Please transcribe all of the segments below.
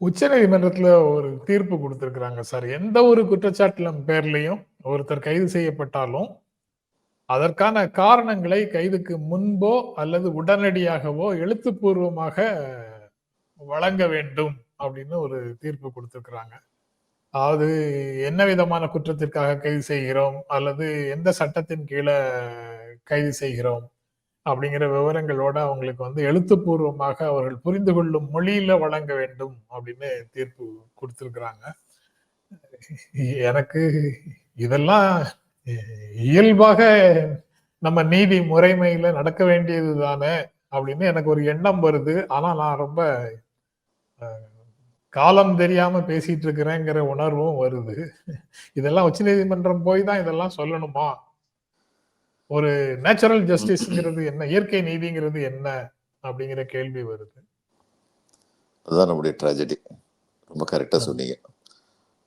உச்ச நீதிமன்றத்துல ஒரு தீர்ப்பு கொடுத்திருக்கிறாங்க சார். எந்த ஒரு குற்றச்சாட்டிலும் பேர்லையும் ஒருத்தர் கைது செய்யப்பட்டாலும் அதற்கான காரணங்களை கைதுக்கு முன்போ அல்லது உடனடியாகவோ எழுத்துப்பூர்வமாக வழங்க வேண்டும் அப்படின்னு ஒரு தீர்ப்பு கொடுத்துருக்குறாங்க. அதாவது என்ன விதமான குற்றத்திற்காக கைது செய்கிறோம் அல்லது எந்த சட்டத்தின் கீழே கைது செய்கிறோம் அப்படிங்கிற விவரங்களோட அவங்களுக்கு வந்து எழுத்துப்பூர்வமாக அவர்கள் புரிந்து கொள்ளும் மொழியில வழங்க வேண்டும் அப்படின்னு தீர்ப்பு கொடுத்துருக்குறாங்க. எனக்கு இதெல்லாம் இயல்பாக நம்ம நீதி முறைமையில நடக்க வேண்டியது தானே அப்படின்னு எனக்கு ஒரு எண்ணம் வருது. ஆனா நான் ரொம்ப காலம் தெரியாம பேசிட்டு இருக்கிறேங்கிற உணர்வும் வருது. இதெல்லாம் உச்சநீதிமன்றம் போய் தான் இதெல்லாம் சொல்லணுமா? ஒரு நேச்சுரல் ஜஸ்டிஸ்ங்கிறது என்ன? இயற்கை நீதிங்கிறது என்ன? அப்படிங்கிற கேள்வி வருது. அதுதான் நம்முடைய ட்ராஜடி ரொம்ப கரெக்டா சொன்னீங்க.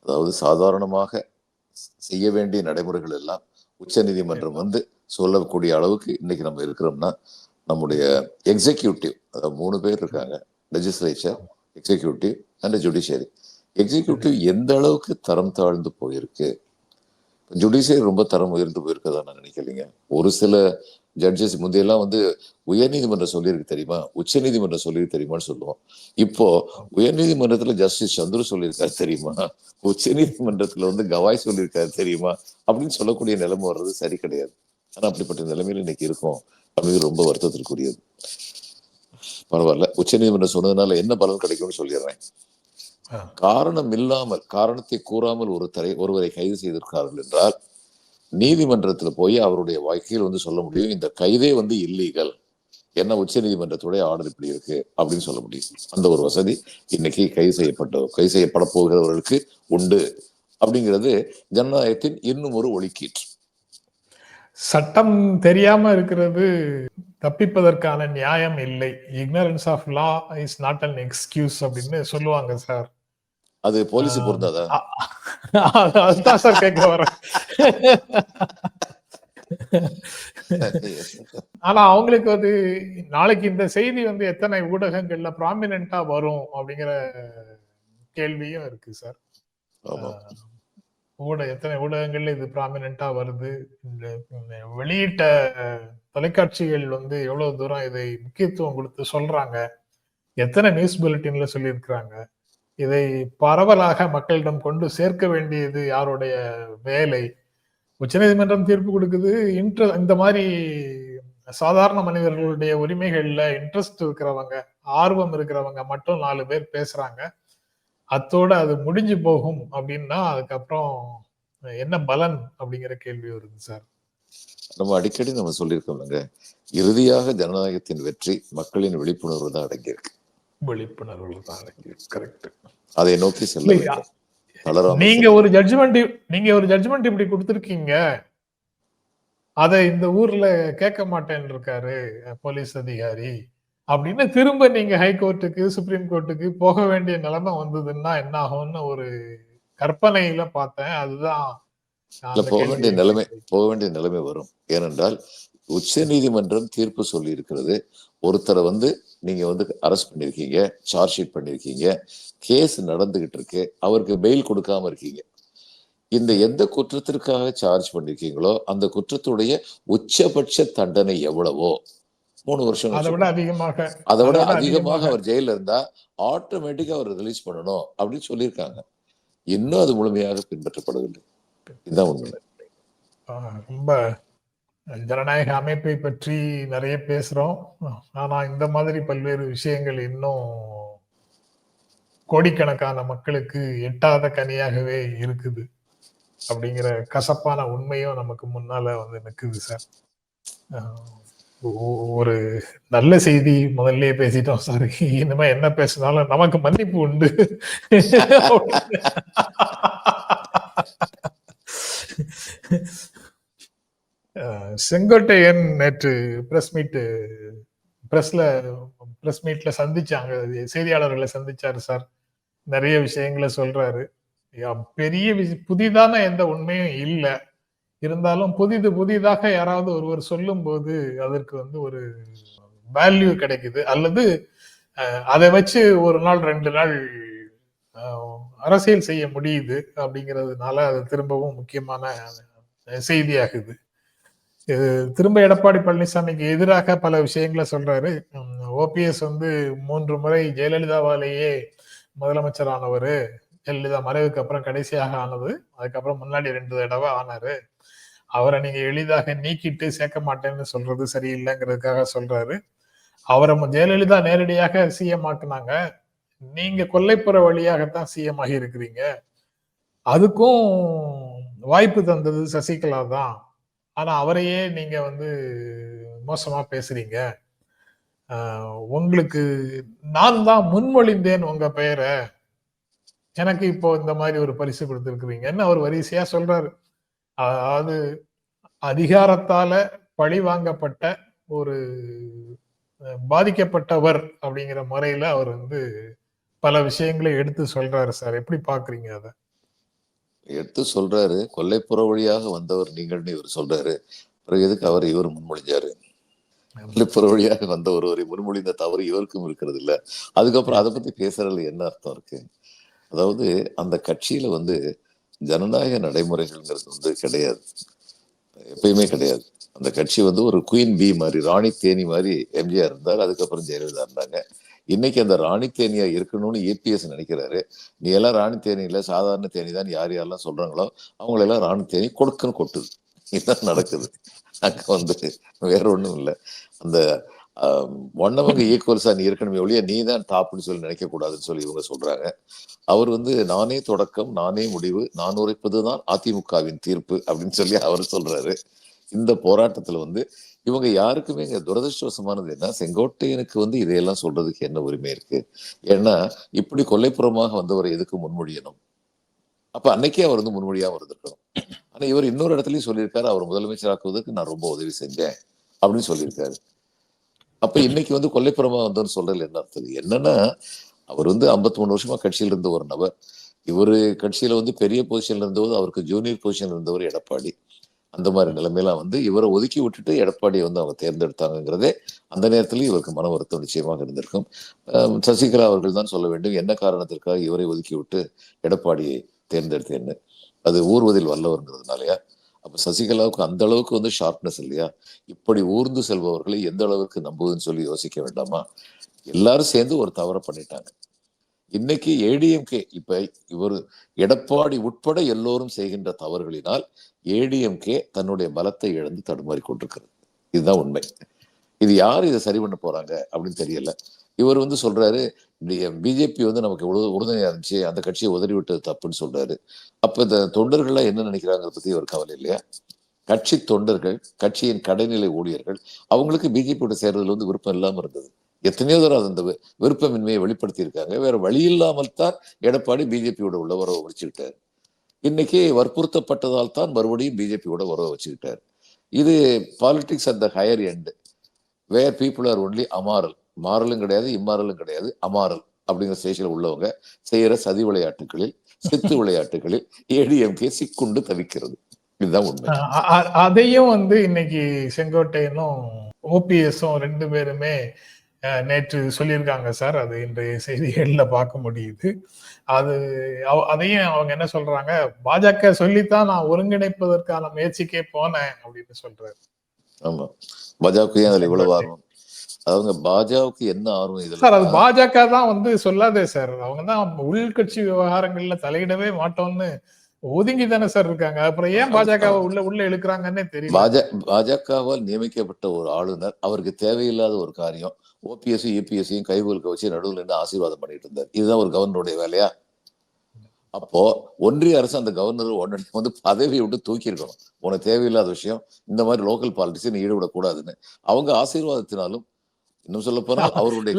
அதாவது சாதாரணமாக செய்ய வேண்டிய நடைமுறைகள் எல்லாம் உச்சநீதிமன்றம் வந்து சொல்லக்கூடிய அளவுக்கு இன்னைக்கு நம்ம இருக்கிறோம்னா நம்முடைய எக்ஸிக்யூட்டிவ் அதாவது மூணு பேர் இருக்காங்க. Legislature executive and judiciary executive எந்த அளவுக்கு தரம் தாழ்ந்து போயிருக்கு? ஜுடிஷியரி ரொம்ப தரம் உயர்ந்து போயிருக்கதா நான் நினைக்கலைங்க. ஒரு சில ஜட்ஜஸ் முந்தையெல்லாம் வந்து உயர்நீதிமன்றம் சொல்லியிருக்கு தெரியுமா? உச்ச நீதிமன்றம் சொல்லியிருக்கு தெரியுமான்னு சொல்லுவோம். இப்போ உயர்நீதிமன்றத்துல ஜஸ்டிஸ் சந்துரு சொல்லியிருக்காரு தெரியுமா? உச்ச நீதிமன்றத்துல வந்து கவாய் சொல்லியிருக்காரு தெரியுமா? அப்படின்னு சொல்லக்கூடிய நிலைமை வர்றது சரி கிடையாது. ஆனா அப்படிப்பட்ட நிலைமையில இன்னைக்கு இருக்கும் அப்படிங்கிறது ரொம்ப வருத்தத்திற்குரியது. பரவாயில்ல. உச்ச நீதிமன்றம் சொன்னதுனால என்ன பலன் கிடைக்கும்னு சொல்லிடுறேன். காரணம் இல்லாமல் காரணத்தை கூறாமல் ஒருத்தரை ஒருவரை கைது செய்திருக்கிறார்கள் என்றால் நீதிமன்றத்துல போய் அவருடைய வக்கீல் வந்து சொல்ல முடியும் இந்த கைதே வந்து இல்லீகல் என்ன உச்ச நீதிமன்றத்துடைய ஆர்டர் இப்படி இருக்கு அப்படின்னு சொல்ல முடியும். அந்த ஒரு வசதி இன்னைக்கு கைது செய்யப்பட்ட கைது செய்யப்பட போகிறவர்களுக்கு உண்டு அப்படிங்கிறது ஜனநாயகத்தின் இன்னும் ஒரு ஒலிக்கீற்று சட்டம் தெரியாம இருக்கிறது தப்பிப்பதற்கான நியாயம் இல்லை. Ignorance of law is not an excuse அப்படின்னு சொல்லுவாங்க சார். அது போலீஸ் பொருந்தாதா? அது- அதுதான் சார் கேட்க வரேன் ஆனா அவங்களுக்கு அது நாளைக்கு இந்த செய்தி வந்து எத்தனை ஊடகங்கள்ல ப்ராமினெண்டா வரும் அப்படிங்கிற கேள்வியும் இருக்கு சார் ஊட எத்தனை ஊடகங்கள்ல இது ப்ராமினெண்டா வருது? இந்த வெளியிட்ட தொலைக்காட்சிகள் வந்து எவ்வளவு தூரம் இதை முக்கியத்துவம் கொடுத்து சொல்றாங்க? எத்தனை நியூஸ் புல்லட்டின்ல சொல்லியிருக்கிறாங்க? இதை பரவலாக மக்களிடம் கொண்டு சேர்க்க வேண்டியது யாருடைய வேலை? உச்சநீதிமன்றம் தீர்ப்பு கொடுக்குது. இன்ட்ர இந்த மாதிரி சாதாரண மனிதர்களுடைய உரிமைகள்ல இன்ட்ரெஸ்ட் இருக்கிறவங்க ஆர்வம் இருக்கிறவங்க மட்டும் நாலு பேர் பேசுறாங்க. அத்தோட அது முடிஞ்சு போகும் அப்படின்னா அதுக்கப்புறம் என்ன பலன் அப்படிங்கிற கேள்வி வருது சார். நம்ம அடிக்கடி நம்ம சொல்லியிருக்கோம்லங்க. இறுதியாக ஜனநாயகத்தின் வெற்றி மக்களின் விழிப்புணர்வு தான் அடங்கியிருக்கு. விழிப்புணர்வு தான். கரெக்ட் அதை நோக்கி செல்ல நீங்க ஒரு ஜட்ஜ்மெண்ட் நீங்க ஒரு ஜட்ஜ்மெண்ட் இப்படி கொடுத்துருக்கீங்க. அதை இந்த ஊர்ல கேட்க மாட்டேன்னு இருக்காரு போலீஸ் அதிகாரி. அப்படின்னு திரும்ப நீங்க ஹை கோர்ட்டுக்கு சுப்ரீம் கோர்ட்டுக்கு போக வேண்டிய நிலைமை வந்ததுன்னா என்ன ஆகும்னு ஒரு கற்பனையில பார்த்தேன். அதுதான் போக வேண்டிய நிலைமை போக வேண்டிய நிலைமை வரும். ஏனென்றால் உச்ச நீதிமன்றம் தீர்ப்பு சொல்லியிருக்கிறது. ஒருத்தரை வந்து நீங்க வந்து அரெஸ்ட் பண்ணிருக்கீங்க சார்ஜ் ஷீட் பண்ணிருக்கீங்க கேஸ் நடந்துகிட்டு இருக்கு அவருக்கு பெயில் கொடுக்காம இருக்கீங்க. இந்த எந்த குற்றத்திற்காக சார்ஜ் பண்ணிருக்கீங்களோ அந்த குற்றத்துடைய உச்சபட்ச தண்டனை எவ்வளவோ? மூணு வருஷம் அதை விட அதிகமாக அதை விட அதை விட அதிகமாக அவர் ஜெயில இருந்தா ஆட்டோமேட்டிக்கா அவர் ரிலீஸ் பண்ணணும் அப்படின்னு சொல்லியிருக்காங்க. இன்னும் அது முழுமையாக பின்பற்றப்படவில்லை. இதுதான் உண்மை. ரொம்ப ஜனநாயக அமைப்பை பற்றி நிறைய பேசுறோம். ஆனா இந்த மாதிரி பல்வேறு விஷயங்கள் இன்னும் கோடிக்கணக்கான மக்களுக்கு எட்டாத கனியாகவே இருக்குது. அப்படிங்கிற கசப்பான உண்மையும் நமக்கு முன்னால வந்து நிக்குது சார். ஒரு நல்ல செய்தி முதல்ல பேசிட்டோம் சார். இனிமே என்ன பேசினாலும் நமக்கு மன்னிப்பு உண்டு. செங்கோட்டையன் நேற்று பிரஸ் மீட்டு பிரஸ்ல பிரஸ் மீட்ல சந்திச்சாங்க. செய்தியாளர்களை சந்திச்சாரு சார் நிறைய விஷயங்களை சொல்றாரு. பெரிய புதிதான எந்த உண்மையும் இல்லை. இருந்தாலும் புதிது புதிதாக யாராவது ஒருவர் சொல்லும்போது அதற்கு வந்து ஒரு வேல்யூ கிடைக்குது. அல்லது அதை வச்சு ஒரு நாள் ரெண்டு நாள் அரசியல் செய்ய முடியுது அப்படிங்கிறதுனால அது திரும்பவும் முக்கியமான செய்தியாகுது. திரும்ப எடப்பாடி பழனிசாமிக்கு எதிராக பல விஷயங்களை சொல்றாரு. ஓபிஎஸ் வந்து மூன்று முறை ஜெயலலிதாவாலேயே முதலமைச்சர் ஆனவர் ஜெயலலிதா மறைவுக்கு அப்புறம் கடைசியாக ஆனது. அதுக்கப்புறம் முன்னாடி ரெண்டு தடவை ஆனாரு. அவரை நீங்க எளிதாக நீக்கிட்டு சேர்க்க மாட்டேன்னு சொல்றது சரியில்லைங்கிறதுக்காக சொல்றாரு. அவரை ஜெயலலிதா நேரடியாக சிஎம் ஆக்குனாங்க. நீங்க கொல்லைப்புற வழியாகத்தான் சிஎம் ஆகி இருக்கிறீங்க அதுக்கும் வாய்ப்பு தந்தது சசிகலா தான். ஆனா அவரையே நீங்க வந்து மோசமா பேசுறீங்க. உங்களுக்கு நான் தான் முன்மொழிந்தேன் உங்க பெயரை. எனக்கு இப்போ இந்த மாதிரி ஒரு பரிசு கொடுத்துருக்குறீங்கன்னு அவர் வரிசையா சொல்றாரு? அதாவது அதிகாரத்தால பழி வாங்கப்பட்ட ஒரு பாதிக்கப்பட்டவர் அப்படிங்கிற முறையில அவர் வந்து பல விஷயங்களை எடுத்து சொல்றாரு சார். எப்படி பாக்குறீங்க அதை? எடுத்து சொல்றாரு. கொல்லைப்புற வழியாக வந்தவர் நீங்கள்னு இவர் சொல்றாரு. பிறகு எதுக்கு அவர் இவர் முன்மொழிஞ்சாரு? கொல்லைப்புற வழியாக வந்த ஒருவரை முன்மொழிந்த தவறு இவருக்கும் இருக்கிறது இல்ல அதுக்கப்புறம் அதை பத்தி பேசுறதுல என்ன அர்த்தம் இருக்கு? அதாவது அந்த கட்சியில வந்து ஜனநாயக நடைமுறைகள்ங்கிறது வந்து கிடையாது. எப்பயுமே கிடையாது. அந்த கட்சி வந்து ஒரு குயின் பி மாதிரி ராணி தேனி மாதிரி எம்ஜிஆர் இருந்தார். அதுக்கப்புறம் ஜெயலலிதா இருந்தாங்க. இன்னைக்கு அந்த ராணி தேனியா இருக்கணும்னு ஏபிஎஸ் நினைக்கிறாரு. நீ எல்லாம் ராணி தேனி சாதாரண தேனி தான் யார் யாரெல்லாம் சொல்றாங்களோ அவங்களெல்லாம் ராணி தேனி கொடுக்குன்னு கொட்டுது. இதுதான் நடக்குது. அங்க வந்து வேற ஒண்ணும் இல்லை. அந்த ஒன்னவங்க ஈக்குவல்ஸா நீ இருக்கணுமே ஒழிய நீ தான் டாப்னு சொல்லி நினைக்க கூடாதுன்னு சொல்லி இவங்க சொல்றாங்க. அவர் வந்து நானே தொடக்கம் நானே முடிவு நான் உரைப்பதுதான் அதிமுகவின் தீர்ப்பு அப்படின்னு சொல்லி அவர் சொல்றாரு. இந்த போராட்டத்துல வந்து இவங்க யாருக்குமே இங்க துரதிருஷ்டவசமானது என்ன? செங்கோட்டையனுக்கு வந்து இதையெல்லாம் சொல்றதுக்கு என்ன உரிமை இருக்கு? ஏன்னா இப்படி கொல்லைப்புறமாக வந்தவரை எதுக்கு முன்மொழியணும்? அப்ப அன்னைக்கே அவர் வந்து முன்மொழியாம இருந்திருக்கணும் ஆனா இவர் இன்னொரு இடத்துலயும் சொல்லியிருக்காரு அவர் முதலமைச்சராக்குவதற்கு நான் ரொம்ப உதவி செஞ்சேன் அப்படின்னு சொல்லியிருக்காரு. அப்ப இன்னைக்கு வந்து கொல்லைப்புறமா வந்தோன்னு சொல்றதுல என்ன அர்த்தம்? என்னன்னா அவர் வந்து 53 மூணு வருஷமா கட்சியில் இருந்த ஒரு நபர். இவரு கட்சியில வந்து பெரிய பொசிஷன்ல இருந்தபோது அவருக்கு ஜூனியர் பொசிஷன்ல இருந்தவர் எடப்பாடி. அந்த மாதிரி நிலைமையெல்லாம் வந்து இவரை ஒதுக்கி விட்டுட்டு எடப்பாடியை வந்து அவங்க தேர்ந்தெடுத்தாங்கிறதே அந்த நேரத்திலேயே இவருக்கு மன வருத்தம் நிச்சயமாக இருந்திருக்கும். சசிகலா அவர்கள் தான் சொல்ல வேண்டும் என்ன காரணத்திற்காக இவரை ஒதுக்கி விட்டு எடப்பாடியை தேர்ந்தெடுத்தேன்னு. அது ஊர்வதில் வல்லவருங்கிறதுனாலயா? அப்ப சசிகலாவுக்கு அந்த அளவுக்கு வந்து ஷார்ப்னஸ் இல்லையா? இப்படி ஊர்ந்து செல்பவர்களை எந்த அளவுக்கு நம்புவதுன்னு சொல்லி யோசிக்க வேண்டாமா? எல்லாரும் சேர்ந்து ஒரு தவறை பண்ணிட்டாங்க. இன்னைக்கு ஏடிஎம்கே இப்ப இவர் எடப்பாடி உட்பட எல்லோரும் செய்கின்ற தவறுகளினால் ஏடிஎம்கே தன்னுடைய பலத்தை இழந்து தடுமாறி கொண்டிருக்கிறது. இதுதான் உண்மை. இது யார் இதை சரி பண்ண போறாங்க அப்படின்னு தெரியல. இவர் வந்து சொல்றாரு பிஜேபி வந்து நமக்கு உறுதுணையா இருந்துச்சு அந்த கட்சியை உதறி விட்டது தப்புன்னு சொல்றாரு. அப்ப இந்த தொண்டர்கள்லாம் என்ன நினைக்கிறாங்க பத்தி ஒரு கவலை இல்லையா? கட்சி தொண்டர்கள் கட்சியின் கடைநிலை ஊழியர்கள் அவங்களுக்கு பிஜேபியோட சேர்றதுல வந்து விருப்பம் இல்லாம இருந்தது. எத்தனையோ தடவை அந்த விருப்பமின்மையை வெளிப்படுத்தி இருக்காங்க வேற வழி இல்லாமல் தான் எடப்பாடி பிஜேபியோட உள்ள உறவை இன்னைக்கு வற்புறுத்தப்பட்டதால் தான் மறுபடியும் பிஜேபியோட உறவை வச்சுக்கிட்டார். இது politics at the higher end where people are only amoral மாறலும் கிடையாது இம்மாறலும் கிடையாது அமாரல் அப்படிங்கிற ஸ்டேஷன்ல உள்ளவங்க செய்யற சதி விளையாட்டுகளில் சித்து விளையாட்டுகளில் ஏடிஎம்கே சிக்குண்டு தவிக்கிறது. இதுதான் உண்மை. அதையும் வந்து இன்னைக்கு செங்கோட்டையனும் ஓபிஎஸும் ரெண்டு பேருமே நேற்று சொல்லியிருக்காங்க சார் அது இன்றைய செய்திகள்ல பார்க்க முடியுது. அது அதையும் அவங்க என்ன சொல்றாங்க பாஜக சொல்லித்தான் நான் ஒருங்கிணைப்பதற்கான முயற்சிக்கே போனேன் அப்படின்னு சொல்றாரு. ஆமா. பாஜக அதுல இவ்வளவு ஆர்வம்? அவங்க பாஜகவுக்கு என்ன ஆர்வம் சார் அது இதுல பாஜக தான் வந்து சொல்லாதே சார். அவங்க தான் உள்கட்சி விவகாரங்கள்ல தலையிடவே மாட்டோம்னு ஒதுங்கி தானே சார் இருக்காங்க. அப்புறம் ஏன் பாஜக உள்ள உள்ள இழுக்கிறாங்கன்னே தெரியல. பாஜ பாஜகவால் நியமிக்கப்பட்ட ஒரு ஆளுநர் அவருக்கு தேவையில்லாத ஒரு காரியம் ஓபிஎஸ்சி யூபிஎஸ்சியும் கைகுலுக்க வச்சு நடுவில் நின்று ஆசீர்வாதம் பண்ணிட்டு இருந்தார். இதுதான் ஒரு கவர்னருடைய வேலையா? அப்போ ஒன்றிய அரசு அந்த கவர்னர் உடனே வந்து பதவியை விட்டு தூக்கி இருக்கணும் உனக்கு தேவையில்லாத விஷயம் இந்த மாதிரி லோக்கல் பாலிடிக்ஸ் நீ ஈடுபடக்கூடாதுன்னு. அவங்க ஆசீர்வாதத்தினாலும் இன்னும் சொல்ல போனா அவருடைய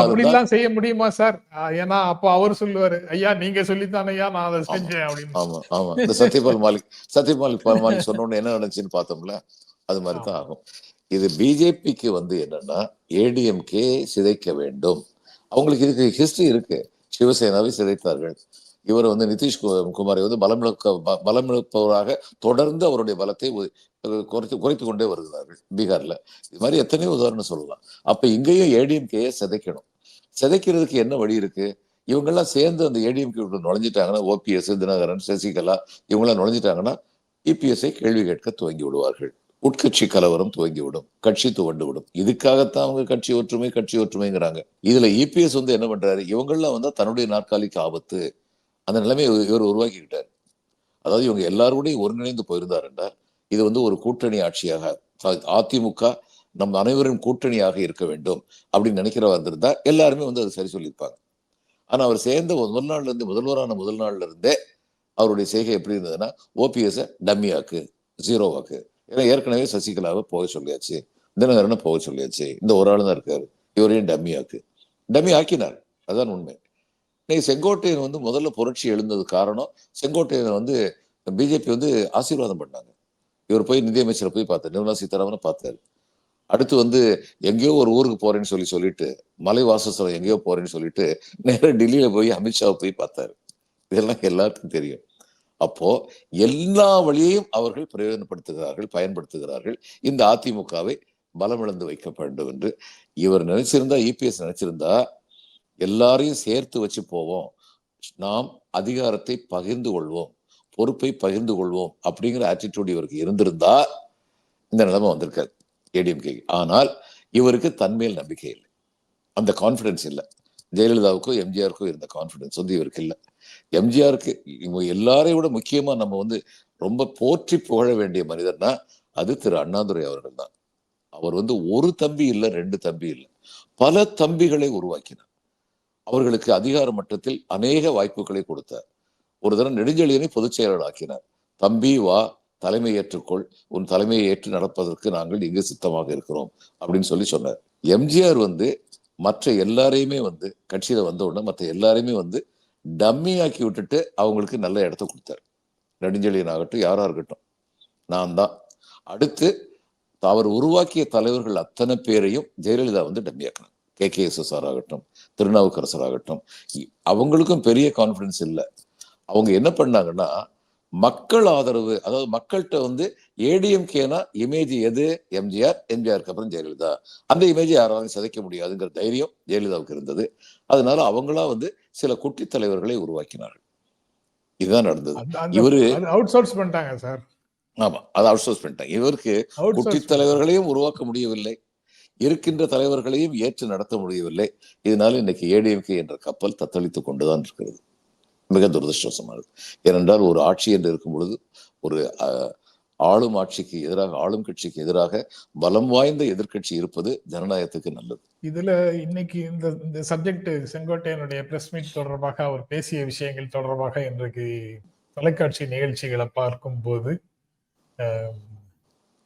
அப்படிலாம் செய்ய முடியுமா சார்? ஏன்னா அப்போ அவர் சொல்லுவாரு ஐயா நீங்க சொல்லித்தானே நான் அதை செஞ்சேன் அப்படின்னு. ஆமா ஆமா. இந்த சத்யபால் மாலிக் சத்யபால் பால் மாலிக் சொன்ன உடனே என்ன நடந்துச்சுன்னு பார்த்தோம்ல அது மாதிரி தான் ஆகும். இது பிஜேபிக்கு வந்து என்னன்னா ஏடிஎம்கே சிதைக்க வேண்டும். அவங்களுக்கு இதுக்கு ஹிஸ்டரி இருக்கு. சிவசேனாவை சிதைத்தார்கள். இவர் வந்து நிதிஷ் குமாரை வந்து பலமிழக்க பலமிழப்பவராக தொடர்ந்து அவருடைய பலத்தை குறைத்து குறைத்து கொண்டே வருகிறார்கள் பீகார்ல. இது மாதிரி எத்தனையோ உதாரணம் சொல்லலாம். அப்ப இங்கேயும் ஏடிஎம்கேயை சிதைக்கணும். சிதைக்கிறதுக்கு என்ன வழி இருக்கு? இவங்கெல்லாம் சேர்ந்து அந்த ஏடிஎம்கே நுழைஞ்சிட்டாங்கன்னா ஓபிஎஸ் தினகரன் சசிகலா இவங்கெல்லாம் நுழைஞ்சிட்டாங்கன்னா இபிஎஸ்ஐ கேள்வி கேட்க துவங்கி விடுவார்கள். உட்கட்சி கலவரம் துவங்கிவிடும் கட்சி துவண்டு விடும் இதுக்காகத்தான் அவங்க கட்சி ஒற்றுமை கட்சி ஒற்றுமைங்கிறாங்க. இதுல இபிஎஸ் வந்து என்ன பண்றாரு? இவங்கெல்லாம் வந்து தன்னுடைய நாற்காலிக்கு ஆபத்து. அந்த நிலைமையை இவர் உருவாக்கிக்கிட்டார். அதாவது இவங்க எல்லாரோடையும் ஒருங்கிணைந்து போயிருந்தாருண்டா. இது வந்து ஒரு கூட்டணி ஆட்சியாக அதிமுக நம் அனைவரும் கூட்டணியாக இருக்க வேண்டும் அப்படின்னு நினைக்கிறவா இருந்திருந்தா எல்லாருமே வந்து அதை சரி சொல்லியிருப்பாங்க. ஆனா அவர் சேர்ந்த முதல் நாள்ல இருந்து முதல்வரான முதல் நாள்ல இருந்தே அவருடைய செய்கை எப்படி இருந்ததுன்னா ஓபிஎஸ் டம்மியாக்கு ஜீரோவாக்கு. ஏன்னா ஏற்கனவே சசிகலாவை போக சொல்லியாச்சு தினகரனை போக சொல்லியாச்சு. இந்த ஒரு ஆள் தான் இருக்காரு இவரையும் டம்மியாக்கு டம்மி ஆக்கினார். அதான் உண்மை. இன்னைக்கு செங்கோட்டையன் வந்து முதல்ல புரட்சி எழுந்தது காரணம் செங்கோட்டையனை வந்து பிஜேபி வந்து ஆசீர்வாதம் பண்ணாங்க. இவர் போய் நிதியமைச்சரை போய் பார்த்தார். நிர்மலா சீதாராமனை பார்த்தாரு. அடுத்து வந்து எங்கேயோ ஒரு ஊருக்கு போறேன்னு சொல்லி சொல்லிட்டு மலை வாசஸ்தலம் எங்கேயோ போறேன்னு சொல்லிட்டு நேராக டெல்லியில போய் அமித்ஷாவை போய் பார்த்தாரு. இதெல்லாம் எல்லாருக்கும் தெரியும். அப்போ எல்லா வழியையும் அவர்கள் பிரயோஜனப்படுத்துகிறார்கள் பயன்படுத்துகிறார்கள். இந்த அதிமுகவை பலமிழந்து வைக்க வேண்டும் என்று இவர் நினைச்சிருந்தா இபிஎஸ் நினைச்சிருந்தா எல்லாரையும் சேர்த்து வச்சு போவோம். நாம் அதிகாரத்தை பகிர்ந்து கொள்வோம். பொறுப்பை பகிர்ந்து கொள்வோம் அப்படிங்கிற ஆட்டிடியூட் இவருக்கு இருந்திருந்தா இந்த நிலைமை வந்திருக்காது ஏடிஎம்கே. ஆனால் இவருக்கு தன்மேல் நம்பிக்கை இல்லை. அந்த கான்ஃபிடென்ஸ் இல்லை. ஜெயலலிதாவுக்கும் எம்ஜிஆருக்கும் இருந்த கான்ஃபிடென்ஸ் வந்து இவருக்கு இல்லை. எம்ஜிஆருக்கு இவங்க எல்லாரையும் விட முக்கியமாக நம்ம வந்து ரொம்ப போற்றி புகழ வேண்டிய மனிதர்னா அது திரு அண்ணாதுரை அவர்கள் தான். அவர் வந்து ஒரு தம்பி இல்லை ரெண்டு தம்பி இல்லை. பல தம்பிகளை உருவாக்கினார். அவர்களுக்கு அதிகார மட்டத்தில் அநேக வாய்ப்புகளை கொடுத்தார். ஒரு தரம் நெடுஞ்செழியனை பொதுச் செயலாளர் ஆக்கினார். தம்பி வா தலைமை ஏற்றுக்கொள். உன் தலைமையை ஏற்று நடப்பதற்கு நாங்கள் இங்கு சித்தமாக இருக்கிறோம். அப்படின்னு சொல்லி சொன்னார். எம்ஜிஆர் வந்து மற்ற எல்லாரையுமே வந்து கட்சியில வந்த உடனே மற்ற எல்லாரையுமே வந்து டம்மி ஆக்கி விட்டுட்டு அவங்களுக்கு நல்ல இடத்த கொடுத்தார். நெடுஞ்செழியன் ஆகட்டும் யாரா இருக்கட்டும். நான் தான். அடுத்து அவர் உருவாக்கிய தலைவர்கள் அத்தனை பேரையும் ஜெயலலிதா வந்து dummy K. K. S. R ஆகட்டும் திருநாவுக்கரசர் ஆகட்டும் அவங்களுக்கும் பெரிய கான்ஃபிடன்ஸ் இல்லை. அவங்க என்ன பண்ணாங்கன்னா மக்கள் ஆதரவு அதாவது மக்கள்கிட்ட வந்து ஏடிஎம்கேனா இமேஜ் எது? எம்ஜிஆர் எம்ஜிஆருக்கு அப்புறம் ஜெயலலிதா. அந்த இமேஜை யாராலும் சிதைக்க முடியாதுங்கிற தைரியம் ஜெயலலிதாவுக்கு இருந்தது. அதனால அவங்களா வந்து சில குட்டி தலைவர்களை உருவாக்கினார்கள். இதுதான் நடந்தது. இவரு- அவுட் சோர்ஸ் பண்ணிட்டாங்க சார் ஆமா அதை அவுட் சோர்ஸ் பண்ணிட்டாங்க. இவருக்கு குட்டி தலைவர்களையும் உருவாக்க முடியவில்லை. இருக்கின்ற தலைவர்களையும் ஏற்று நடத்த முடியவில்லை. இதனால இன்னைக்கு ஏடிஎம்கே என்ற கப்பல் தத்தளித்துக் கொண்டுதான் இருக்கிறது. மிக துரதிருஷ்டவசமானது ஏனென்றால் ஒரு ஆட்சி என்று இருக்கும் பொழுது ஒரு ஆளும் ஆட்சிக்கு எதிராக ஆளும் கட்சிக்கு எதிராக பலம் வாய்ந்த எதிர்க்கட்சி இருப்பது ஜனநாயகத்துக்கு நல்லது. இதுல இன்னைக்கு இந்த இந்த சப்ஜெக்ட் செங்கோட்டையனுடைய பிரஸ் மீட் தொடர்பாக அவர் பேசிய விஷயங்கள் தொடர்பாக இன்றைக்கு தொலைக்காட்சி நிகழ்ச்சிகளை பார்க்கும் போது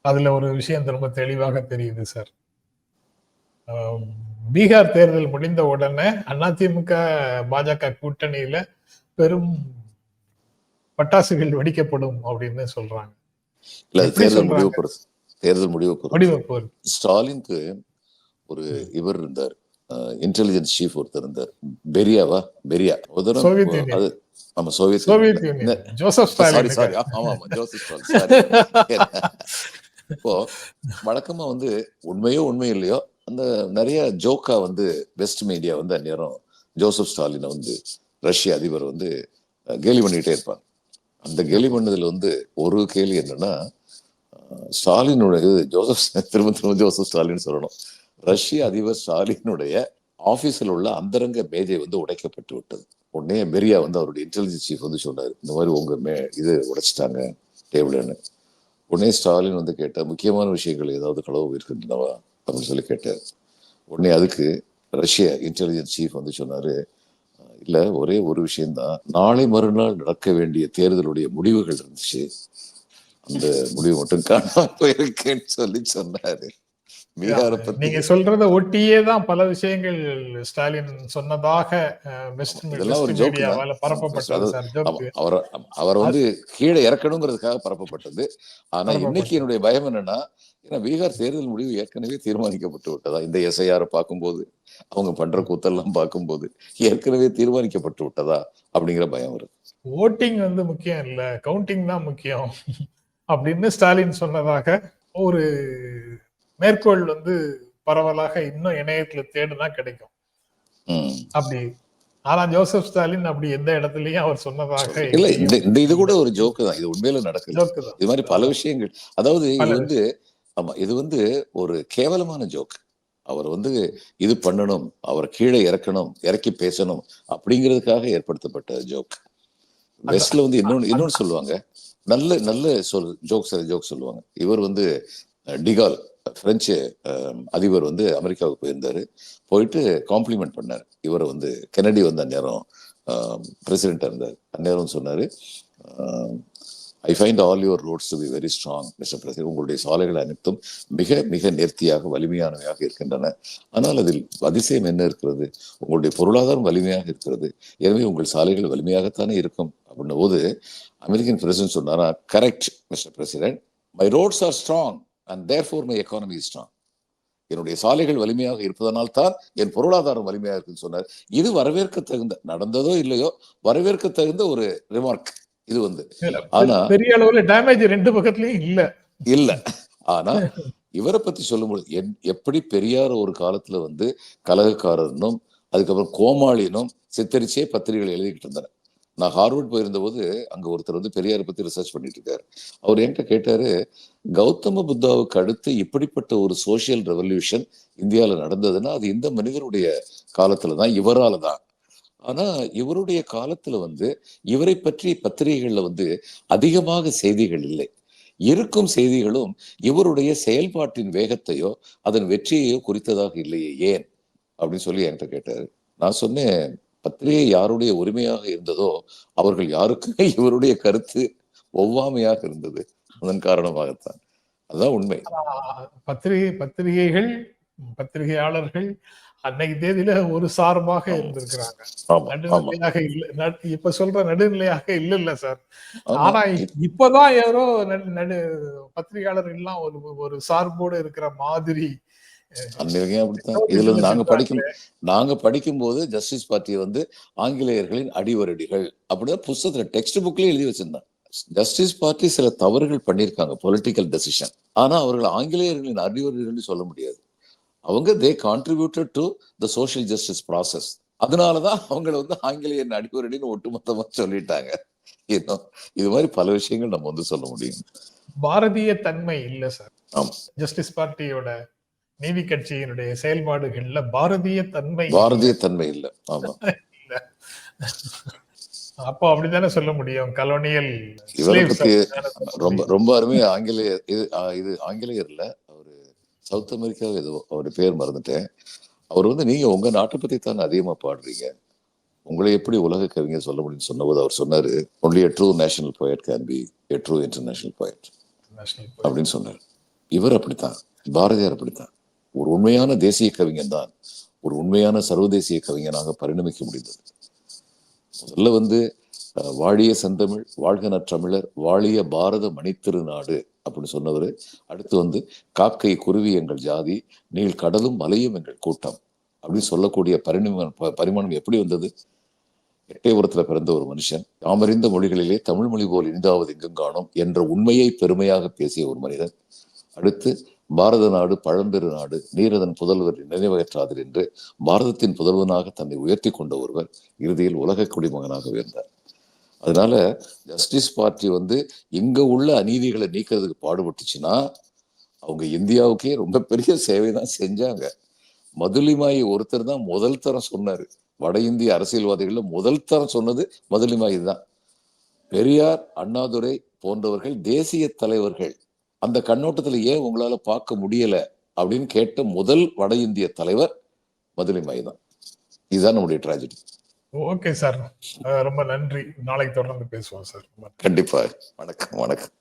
அதுல ஒரு விஷயம் ரொம்ப தெளிவாக தெரியுது சார். பீகார் தேர்தல் முடிந்த உடனே அதிமுக பாஜக கூட்டணியில பெரும் பட்டாசுகள் வெடிக்கப்படும் அப்படின்னு சொல்றாங்க. தேர்தல் முடிவு தேர்தல் முடிவு ஸ்டாலினுக்கு ஒரு இவர் இருந்தார். இன்டெலிஜென்ஸ் சீஃப் ஒருத்தர் இருந்தார். பெரியாவா? பெரியா. அது ஆமா சோவியத் சாரி ஸ்டாலின் சாரி ஆமா ஆமா ஜோசப் ஸ்டாலின். சாரி இப்போ வழக்கமா வந்து உண்மையோ உண்மை இல்லையோ அந்த நிறைய ஜோக்கா வந்து வெஸ்ட் மீடியா வந்து அந்நேரம் ஜோசப் ஸ்டாலினை வந்து ரஷ்ய அதிபர் வந்து கேலி பண்ணிட்டே இருப்பாங்க அந்த கேலி பண்ணதில் வந்து ஒரு கேள்வி என்னன்னா ஸ்டாலினுடைய இது ஜோசப் திரும்ப திரும்ப ஜோசப் ஸ்டாலின் சொல்லணும். ரஷ்ய அதிபர் ஸ்டாலினுடைய ஆஃபீஸில் உள்ள அந்தரங்க மேஜை வந்து உடைக்கப்பட்டு விட்டது. உடனே பெரியா வந்து அவருடைய இன்டெலிஜென்ஸ் சீஃப் வந்து சொன்னார் இந்த மாதிரி உங்கள் மே இது உடைச்சிட்டாங்க டேபிள்னு உடனே ஸ்டாலின் வந்து கேட்டால் முக்கியமான விஷயங்கள் ஏதாவது களவு இருக்கின்றனவா அப்படின்னு சொல்லி கேட்டார். உடனே அதுக்கு ரஷ்ய இன்டெலிஜென்ஸ் சீஃப் வந்து சொன்னார் இல்ல ஒரே ஒரு விஷயம்தான். நாளை மறுநாள் நடக்க வேண்டிய தேர்தலுடைய முடிவுகள் இருந்துச்சு. அந்த முடிவு மட்டும் காணாமல் போயிருக்கேன்னு சொல்லி சொன்னாரு. நீங்க சொல்றத ஒட்டியே தான் பல விஷயங்கள் ஸ்டாலின் சொன்னதாக அவர் அவர் வந்து கீழே இறக்கணுங்கிறதுக்காக பரப்பப்பட்டது. ஆனா. இன்னைக்கு என்னுடைய பயம் என்னன்னா ஏன்னா பீகார் தேர்தல் முடிவு ஏற்கனவே தீர்மானிக்கப்பட்டு விட்டதா? இந்த எஸ்ஐஆர் பார்க்கும்போது அவங்க பண்ற கூத்தெல்லாம் பார்க்கும்போது ஏற்கனவே தீர்மானிக்கப்பட்டு விட்டதா? அப்படிங்கிற பயம் வருது. ஓட்டிங் வந்து முக்கியம் இல்ல கவுண்டிங் தான் முக்கியம். அப்படின்னு ஸ்டாலின் சொன்னதாக ஒரு மேற்கோள் வந்து பரவலாக இன்னும் இணையத்துல தேடுனா கிடைக்கும். அப்படி. ஆனா ஜோசப் ஸ்டாலின் அப்படி எந்த இடத்துலயும் அவர் சொன்னதாக இல்ல இந்த இது கூட ஒரு ஜோக்கு தான். இது உண்மையில நடக்குது. இது மாதிரி பல விஷயங்கள். அதாவது இது வந்து ஆமா இது வந்து ஒரு கேவலமான ஜோக் அவர் வந்து இது பண்ணணும் அவர் கீழே இறக்கணும் இறக்கி பேசணும் அப்படிங்கிறதுக்காக ஏற்படுத்தப்பட்ட ஜோக் வெஸ்ட்ல வந்து இன்னொன்னு இன்னொன்னு சொல்லுவாங்க. நல்ல நல்ல சொல் ஜோக்ஸ் ஜோக் சொல்லுவாங்க. இவர் வந்து டிகால். பிரெஞ்சு um, அதிபர் வந்து அமெரிக்காவுக்கு போயிருந்தாரு. போயிட்டு காம்ப்ளிமெண்ட் பண்ணார். இவர் வந்து கெனடி வந்து அந்நேரம் பிரசிடென்டா இருந்தார். அந்நேரம் சொன்னார். I find all your roads to be very strong mister president உங்களுடைய சாலைகள் அனைத்தும் மிக மிக நேர்த்தியாக வலிமையானவையாக இருக்கின்றன. ஆனால் அதில் அதிசயம் என்ன இருக்கிறது? உங்களுடைய பொருளாதாரம் வலிமையாக இருக்கிறது. எனவே உங்கள் சாலைகள் வலிமையாகத்தானே இருக்கும். அப்படின்னும் போது அமெரிக்கன் பிரசிடென்ட் சொன்னாரா correct mister president my roads are strong and therefore my economy strong என்னுடைய சாலைகள் வலிமையாக இருப்பதனால் தான் என் பொருளாதாரம் வலிமையாக இருக்குன்னு சொன்னார். இது வரவேற்க தகுந்த நடந்ததோ இல்லையோ வரவேற்க தகுந்த ஒரு ரிமார்க் இது வந்து. ஆனா பெரிய அளவுல டேமேஜ் ரெண்டு பக்கத்துலயும் இல்ல. இல்ல. ஆனா இவரை பத்தி சொல்லும்போது என்- எப்படி பெரியார் ஒரு காலத்துல வந்து கலகக்காரனும் அதுக்கப்புறம் கோமாளினும் சித்தரிச்சே பத்திரிகைகள் எழுதிக்கிட்டு இருந்தார். நான் ஹார்வர்ட் போயிருந்தபோது அங்க ஒருத்தர் வந்து பெரியாரை பத்தி ரிசர்ச் பண்ணிட்டு இருக்காரு அவர் என்கிட்ட கேட்டாரு கௌதம புத்தாவுக்கு அடுத்து இப்படிப்பட்ட ஒரு சோசியல் ரெவல்யூஷன் இந்தியால நடந்ததுன்னா அது இந்த மனிதருடைய காலத்துல தான் இவரால தான் ஆனா இவருடைய காலத்துல வந்து இவரை பற்றி பத்திரிகைகள்ல வந்து அதிகமாக செய்திகள் இல்லை. இருக்கும் செய்திகளும் இவருடைய செயல்பாட்டின் வேகத்தையோ அதன் வெற்றியையோ குறித்ததாக இல்லையே ஏன்? அப்படின்னு சொல்லி என்கிட்ட கேட்டாரு. நான் சொன்னேன் பத்திரிகை யாருடைய உரிமையாக இருந்ததோ அவர்கள் யாருக்குமே இவருடைய கருத்து ஒவ்வாமையாக இருந்தது. அதன் காரணமாகத்தான். அதுதான் உண்மை. பத்திரிகை பத்திரிகைகள் பத்திரிகையாளர்கள் அன்னைக்கு தேதியில ஒரு சார்பாக. இருந்திருக்கிறாங்க. நடுநிலையாக இல்ல இப்ப சொல்ற நடுநிலையாக இல்ல இல்ல சார் ஆனா இப்பதான் யாரோ நடு- பத்திரிகையாளர்கள் எல்லாம் ஒரு ஒரு சார்போடு இருக்கிற மாதிரி அன்னைக்கு அப்படித்தான். இதுல நாங்க படிக்கும் நாங்க படிக்கும்போது ஜஸ்டிஸ் பார்ட்டியை வந்து ஆங்கிலேயர்களின் அடிவரடிகள் அப்படிதான் புஸ்தகத்துல டெக்ஸ்ட் புக்லயே எழுதி வச்சிருந்தாங்க. ஜஸ்டிஸ் பார்ட்டி சில தவறுகள் பண்ணியிருக்காங்க பொலிட்டிக்கல் டெசிஷன் ஆனா அவர்கள் ஆங்கிலேயர்களின் அடிவரடிகள் சொல்ல முடியாது. அவங்க they contributed to the social justice process அதனாலதான் அவங்கள வந்து ஆங்கிலேயர் அடிவரடின்னு ஒட்டுமொத்தமா சொல்லிட்டாங்க. இது மாதிரி பல விஷயங்கள் நம்ம வந்து சொல்ல முடியும். பாரதிய தன்மை இல்ல சார். ஜஸ்டிஸ் பார்ட்டியோட நீதி கட்சியினுடைய செயல்பாடுகள்ல பாரதிய தன்மை பாரதிய தன்மை இல்லை. ஆமா. இல்ல அப்போ அப்படித்தானே சொல்ல முடியும்? கலோனியல் இவரை பத்தி ரொம்ப ரொம்ப அருமையா ஆங்கிலேயர் இது இது ஆங்கிலேயர் இல்ல அவரு சவுத் அமெரிக்கா ஏதோ அவர் பேர் மறந்துட்டேன். அவர் வந்து நீங்க உங்க நாட்டை பத்தி தானே அதிகமா பாடுறீங்க. உங்களை எப்படி உலக கவிஞர் சொல்ல முடியும்னு சொன்னபோது அவர் சொன்னாரு only a true national poet can be a true international poet. அப்படின்னு சொன்னார். இவர் அப்படித்தான். பாரதியார் அப்படித்தான். ஒரு உண்மையான தேசிய கவிஞன் தான். ஒரு உண்மையான சர்வதேசிய கவிஞனாக பரிணமிக்க முடிந்தது. முதல்ல வந்து வாழிய செந்தமிழ் வாழ்க நற்றமிழர் வாழிய பாரத மணித்திருநாடு அப்படின்னு சொன்னவர். அடுத்து வந்து காக்கை குருவி எங்கள் ஜாதி நீள் கடலும் மலையும் எங்கள் கூட்டம் அப்படின்னு சொல்லக்கூடிய பரிணாமம் ப- பரிமாணம் எப்படி வந்தது? எட்டயபுரத்துல பிறந்த ஒரு மனுஷன் யாமறிந்த மொழிகளிலே தமிழ் மொழி போல் இனிதாவது எங்கும் காணோம் என்ற உண்மையை பெருமையாக பேசிய ஒரு மனிதன். அடுத்து பாரத நாடு பழம்பெரு நாடு நீரதன் புதல்வர் நினைவகற்றாதர் என்று பாரதத்தின் புதல்வனாக தன்னை உயர்த்தி கொண்ட ஒருவர் இறுதியில் உலக குடிமகனாக உயர்ந்தார். அதனால ஜஸ்டிஸ் பார்ட்டி வந்து இங்க உள்ள அநீதிகளை நீக்கிறதுக்கு பாடுபட்டுச்சுன்னா அவங்க இந்தியாவுக்கே ரொம்ப பெரிய சேவை தான் செஞ்சாங்க. மதுலிமாயி ஒருத்தர் தான் முதல் தரம் சொன்னாரு. வட இந்திய அரசியல்வாதிகள்ல முதல் தரம் சொன்னது மதுலிமாயி தான். பெரியார் அண்ணாதுரை போன்றவர்கள் தேசிய தலைவர்கள் அந்த கண்ணோட்டத்துல ஏன் உங்களால பார்க்க முடியல அப்படின்னு கேட்ட முதல் வட இந்திய தலைவர் மதுலிமாயி தான் இதுதான் நம்முடைய ட்ராஜடி ஓகே சார் ரொம்ப நன்றி. நாளைக்கு தொடர்ந்து பேசுவோம் சார் கண்டிப்பா. வணக்கம் வணக்கம்.